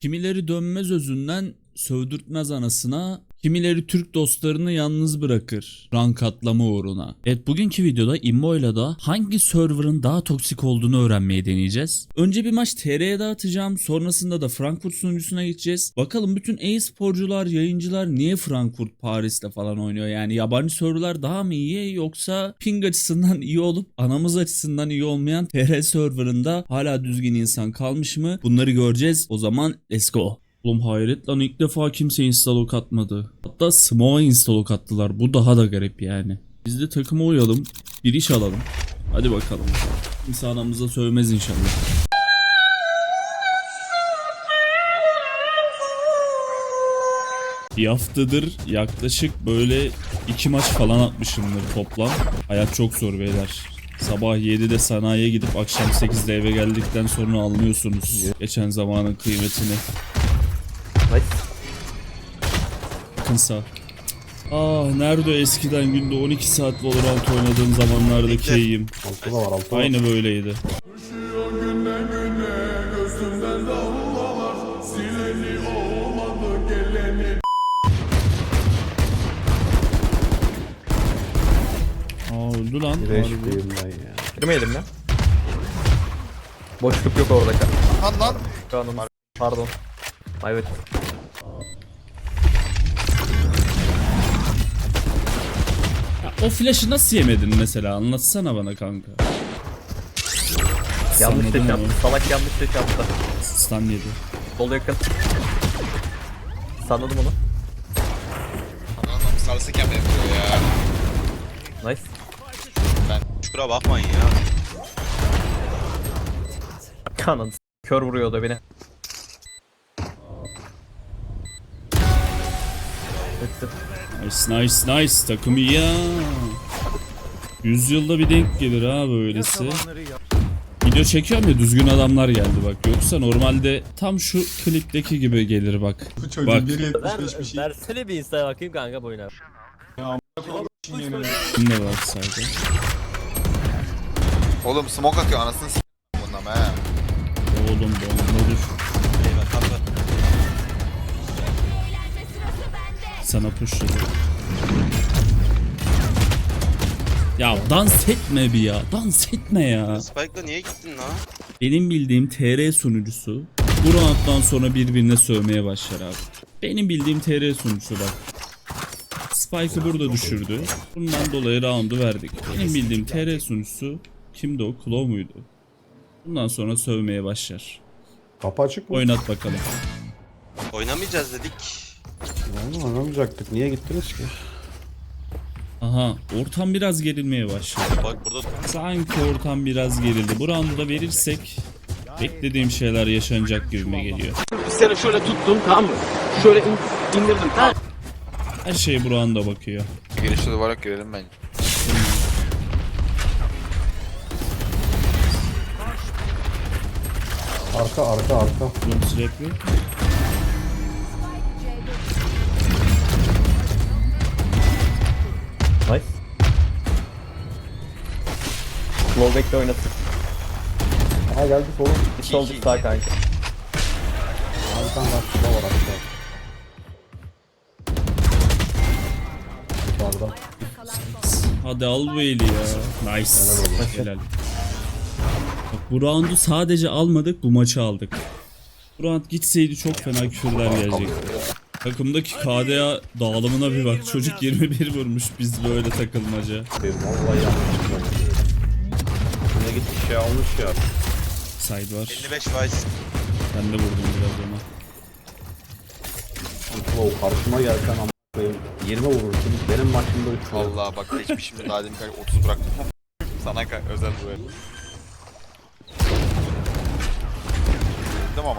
Kimileri dönmez özünden sövdürtmez anasına, kimileri Türk dostlarını yalnız bırakır rank atlama uğruna. Evet bugünkü videoda Immo'yla da hangi server'ın daha toksik olduğunu öğrenmeye deneyeceğiz. Önce bir maç TR'ye dağıtacağım sonrasında da Frankfurt sunucusuna gideceğiz. Bakalım bütün e-sporcular, yayıncılar niye Frankfurt, Paris'te falan oynuyor? Yani yabancı serverlar daha mı iyi yoksa ping açısından iyi olup anamız açısından iyi olmayan TR server'ında hala düzgün insan kalmış mı? Bunları göreceğiz. O zaman let's go. Oğlum hayret lan ilk defa kimse instalok atmadı. Hatta Smoke'a instalok attılar. Bu daha da garip yani. Biz de takıma uyalım. Bir iş alalım. Hadi bakalım. Kimse anamıza sövmez inşallah. Bir haftadır yaklaşık böyle iki maç falan atmışımdır toplam. Hayat çok zor beyler. Sabah 7'de sanayiye gidip akşam 8'de eve geldikten sonra anlıyorsunuz geçen zamanın kıymetini. Nice. Yakın sağ. Ah nerede eskiden günde 12 saat Valorant oynadığım zamanlardaki iyiyim. Altı da var altı var. Aynı böyleydi. Aa öldü lan. Beş Harbi. diyeyim ben ya. Girmeyelim ya. Boşluk yok orada. Lan lan. Kanun. Pardon. Evet. Ya, o flash'ı nasıl yemedin mesela anlatsana bana kanka. Yanlış seç yaptı. Salak yanlış seç yaptı. Stun yedi. Sol yakın. Sanladım onu. Adam sarsıken yapıyor ya. Nice. Ben çukura bakmayın ya. Kanun. Kör vuruyor da beni. Bitti. Nice nice nice takım iyi ya. Yüzyılda bir denk gelir ha böylesi. Video çekiyorum ya düzgün adamlar geldi bak. Yoksa normalde tam şu klipteki gibi gelir bak. Bak Ver, versene bir instaya bakayım kanka boyuna. şimdi bak sadece. Oğlum smoke atıyor anasını s*** bundan he. Oğlum bomba dur. Eyvah tatlı. Sana pushladı. Ya dans etme bir ya. Dans etme ya. Spike'la niye gittin lan? Benim bildiğim TR sunucusu bu rounddan sonra birbirine sövmeye başlar abi. Benim bildiğim TR sunucusu bak. Spike'ı burada düşürdü. Bundan dolayı roundu verdik. Benim bildiğim TR sunucusu kimdi o? Claw muydu? Bundan sonra sövmeye başlar. Kapı açık mı? Oynat bakalım. Oynamayacağız dedik. Oğlum. Niye gittiniz ki? Aha ortam biraz gerilmeye başladı. Bak burada Sanki ortam biraz gerildi. Bu roundu da verirsek beklediğim şeyler yaşanacak gibime geliyor. Bir sene şöyle tuttum tamam mı? Şöyle in- indirdim tamam mı? Her şey bu rounda bakıyor. girişte duvara girelim bence. Arka arka arka. Bunun trap Slow back'le oynattık. Aa geldi solun. Bir sol bir sağ kanka. Tane var. Şurada var aşağı. Yukarıda. Hadi al bu eli ya. Nice. Helal. Bak, bu roundu sadece almadık bu maçı aldık. Bu round gitseydi çok fena küfürler gelecekti. Takımdaki KDA dağılımına bir bak. Çocuk 21 vurmuş biz böyle takılmaca. Vallahi gitmiş şey almış ya. Side var. 55 Vice. Ben de vurdum biraz ona. Flow karşıma gelsen ama koyayım. 20 vurursun. Benim maçımda 3 vurur. Allah bak geçmişim daha demin kanka 30 bıraktım. Sana kanka özel bu el. Değil mi?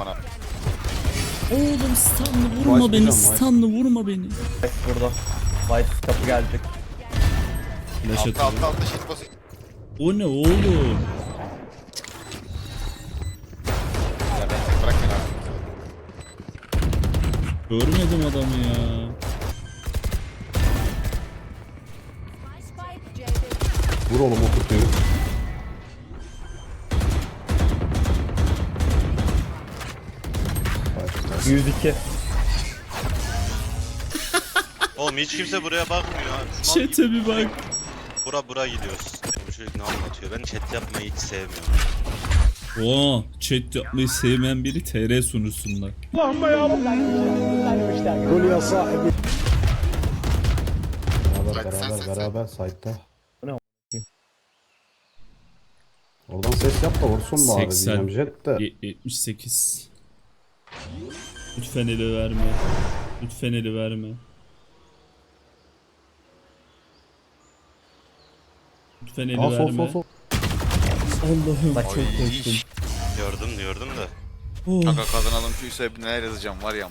Oğlum stunlı vurma Vice beni. Vice. Stunlı vurma beni. Nice burada. Vice kapı gelecek. Flash Altta atıyor. altta altta shit basıyor. O ne oğlum? Görmedim adamı ya. Vur oğlum o kutuyu. Başka. 102. Oğlum hiç kimse buraya bakmıyor. ha. Chat'e bir bak. Bura bura gidiyoruz. Bu çocuk ne anlatıyor? Ben chat yapmayı hiç sevmiyorum. Oo, chat yapmayı sevmeyen biri TR sunucusunda. Beraber beraber beraber site'da. Oradan ses yap da vursun bari 80. diyeceğim jet de. Ye- 78. Lütfen eli verme. Lütfen eli verme. Lütfen eli Aa sol verme. sol sol. Allah'ım Bak, çok korktum. Gördüm diyordum da. Oh. Kanka kazanalım şu ise neler yazacağım var ya.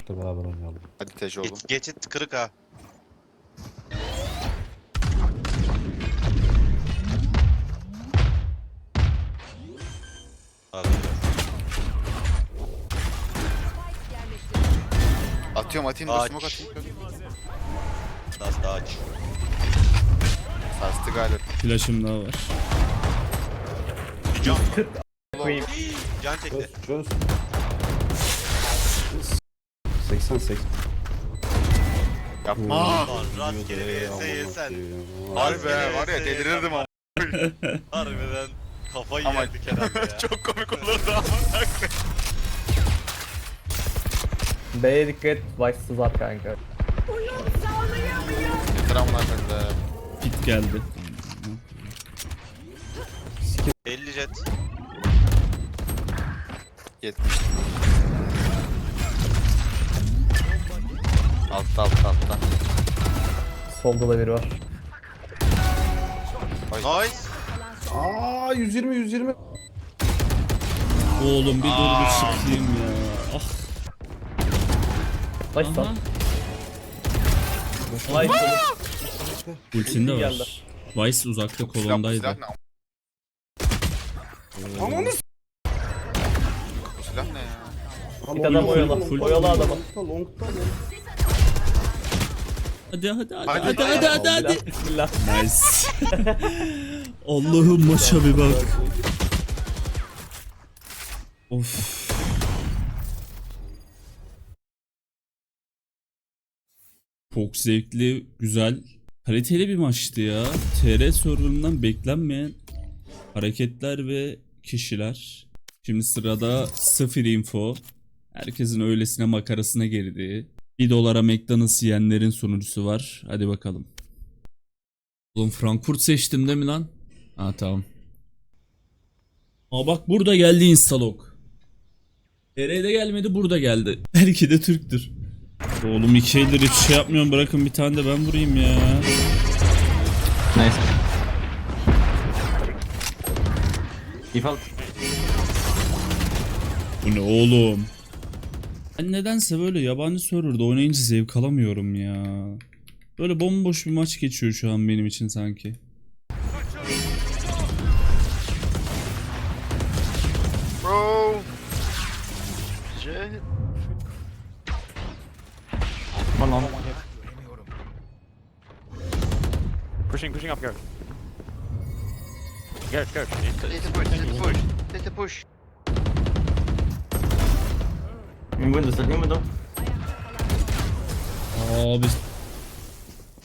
İşte beraber oynayalım. Hadi teş oğlum. Geç, geçit kırık ha. Atıyorum atayım Aç. dur smoke atayım. Biraz daha aç. Sarstı galiba. Flash'ım daha var. Can. Koyayım. Can çekti. Çöz çöz. 80 80. Yapma. Lan yesen. Allah'ım. Harbi var ya delirirdim ama. Harbiden kafayı Ama- yerdik herhalde ya. Çok komik olurdu ama. B'ye dikkat et. Vice'sız at kanka. Koyayım be. Pit geldi. 50 jet. 70. Altta altta altta. Solda da biri var. Nice. Aa 120 120. Oğlum bir dur bir çıkayım ya. Ah. Aha. lan. Vice Ultinde var. Vice uzakta kolondaydı. Silah ne? Bu silah ne ya? Bir adam oyala. full- Oyala adamı. Longta longta longta. Hadi hadi hadi Hadi. hadi hadi hadi hadi. Bismillah. Nice. Allah'ım maça bir bak. Of. Çok zevkli, güzel, kaliteli bir maçtı ya. TR serverından beklenmeyen hareketler ve kişiler. Şimdi sırada sıfır info. Herkesin öylesine makarasına girdiği. 1 dolara McDonald's yiyenlerin sunucusu var. Hadi bakalım. Oğlum Frankfurt seçtim değil mi lan? Ha tamam. Aa bak burada geldi Instalog. TR'de gelmedi burada geldi. Belki de Türktür. Oğlum iki eldir hiç şey yapmıyorum bırakın bir tane de ben vurayım ya. Bu ne oğlum? Ben nedense böyle yabancı serverda oynayınca zevk alamıyorum ya. Böyle bomboş bir maç geçiyor şu an benim için sanki. Bro. Jet. Pushing, pushing up, go. Go. Need to push, need to push. Need to push. Abi.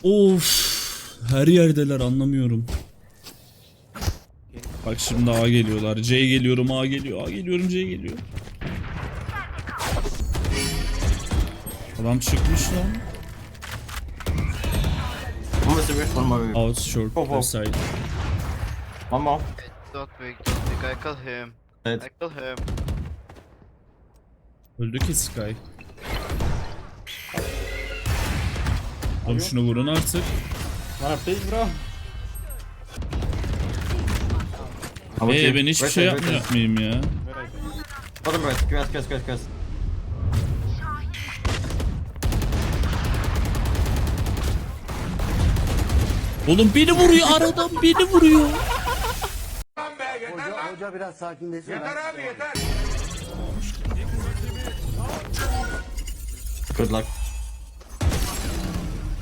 Of. Her yerdeler anlamıyorum. Bak şimdi A geliyorlar. C geliyorum A geliyor. A geliyorum C geliyor. Adam çıkmış lan. Out short left side. Ama. Don't pick, don't pick. I kill him. I kill him. Öldü ki Sky. Oğlum şunu vurun artık. Eee ben hiçbir şey yapmıyor muyum ya? Oğlum beni vuruyor aradan beni vuruyor.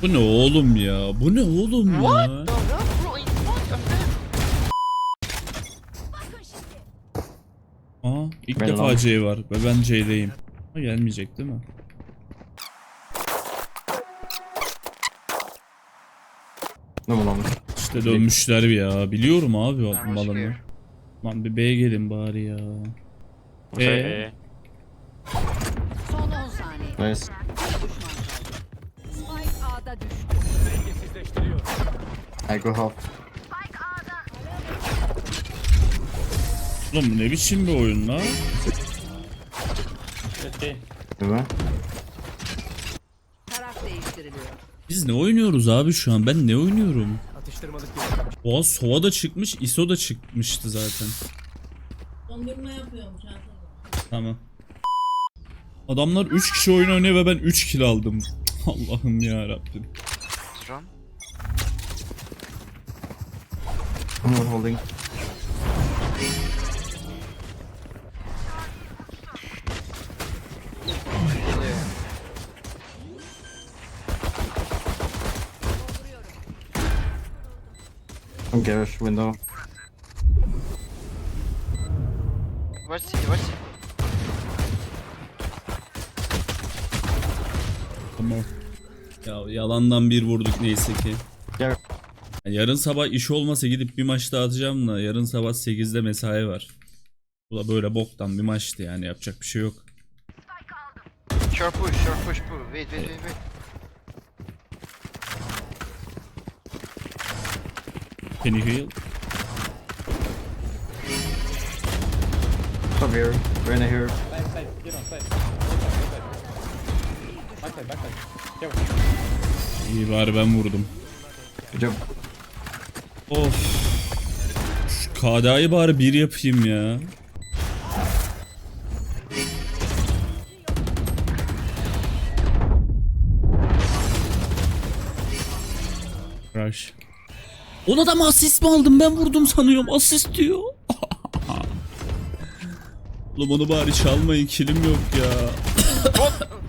Bu ne oğlum ya? Bu ne oğlum ya? Aa ilk defa C var ve ben C'deyim. Ha, gelmeyecek değil mi? Ne lan? İşte dönmüşler ya. Biliyorum abi o malını. Lan bir B'ye gelin bari ya. Ee, Son 10 saniye. Nice. Spike A'da düştü. I go half. oğlum ne biçim bir oyun la? Değil mi? Taraf değiştiriliyor. Biz ne oynuyoruz abi şu an? Ben ne oynuyorum? Oha Sova da çıkmış, ISO da çıkmıştı zaten. Dondurma yapıyorum çantada. Tamam. Adamlar 3 kişi oyun oynuyor ve ben 3 kill aldım. Allah'ım ya Rabbim. Run. I'm holding. Garage window. Watch C, watch C. Tamam. Ya yalandan bir vurduk neyse ki. Gel. Yarın sabah iş olmasa gidip bir maç daha atacağım da yarın sabah 8'de mesai var. Bu da böyle boktan bir maçtı yani yapacak bir şey yok. Short push, short push, pull. Wait, wait, wait, wait. Can you heal? Top here. Rena here. İyi bari ben vurdum. Good job. Of. Şu KDA'yı bari bir yapayım ya. Rush. Ona da mı asist mi aldım? Ben vurdum sanıyorum. Asist diyor. Oğlum onu bari çalmayın. Kilim yok ya.